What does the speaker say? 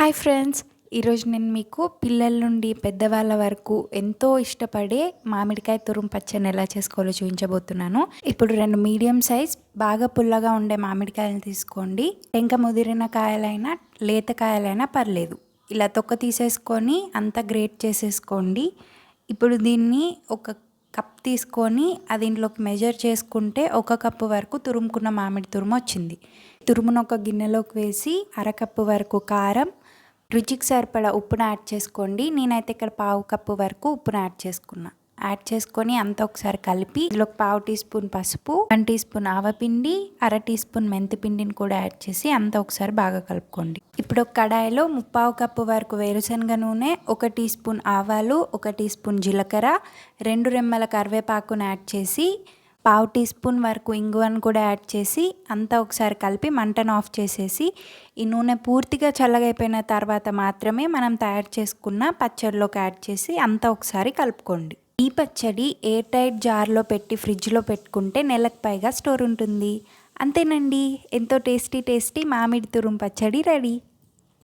Hi friends ఈరోజు నేను మీకు పిల్లల నుండి పెద్దవాళ్ళ వరకు ఎంతో ఇష్టపడే మామిడికాయ తురుము పచ్చని ఎలా చేసుకోవాలో చూపించబోతున్నాను. ఇప్పుడు రెండు మీడియం సైజ్ బాగా పుల్లగా ఉండే మామిడికాయలు తీసుకోండి. టెంక ముదిరిన కాయలైనా లేత కాయలైనా పర్లేదు. ఇలా తొక్క తీసేసుకొని అంతా గ్రేట్ చేసేసుకోండి. ఇప్పుడు దీన్ని ఒక కప్ తీసుకొని అది దీంట్లోకి మెజర్ చేసుకుంటే ఒక కప్పు వరకు తురుముకున్న మామిడి తురుము వచ్చింది. తురుమును ఒక గిన్నెలోకి వేసి అరకప్పు వరకు కారం రుచికి సరిపడా ఉప్పును యాడ్ చేసుకోండి. నేనైతే ఇక్కడ పావు కప్పు వరకు ఉప్పును యాడ్ చేసుకున్నా. యాడ్ చేసుకొని అంతా ఒకసారి కలిపి ఇందులో పావు టీ స్పూన్ పసుపు వన్ టీ స్పూన్ ఆవపిండి అర టీ స్పూన్ మెంతి పిండిని కూడా యాడ్ చేసి అంతా ఒకసారి బాగా కలుపుకోండి. ఇప్పుడు ఒక కడాయిలో ముప్పావు కప్పు వరకు వేరుశనగ నూనె ఒక టీ స్పూన్ ఆవాలు ఒక టీ స్పూన్ జీలకర్ర రెండు రెమ్మల కరివేపాకును యాడ్ చేసి పావు టీ స్పూన్ వరకు ఇంగువను కూడా యాడ్ చేసి అంతా ఒకసారి కలిపి మంటను ఆఫ్ చేసేసి ఈ నూనె పూర్తిగా చల్లగైపోయిన తర్వాత మాత్రమే మనం తయారు చేసుకున్న పచ్చడిలోకి యాడ్ చేసి అంతా ఒకసారి కలుపుకోండి. ఈ పచ్చడి ఎయిర్ టైట్ జార్లో పెట్టి ఫ్రిడ్జ్లో పెట్టుకుంటే నెలకు పైగా స్టోర్ ఉంటుంది. అంతేనండి. ఎంతో టేస్టీ టేస్టీ మామిడి తురుం పచ్చడి రెడీ.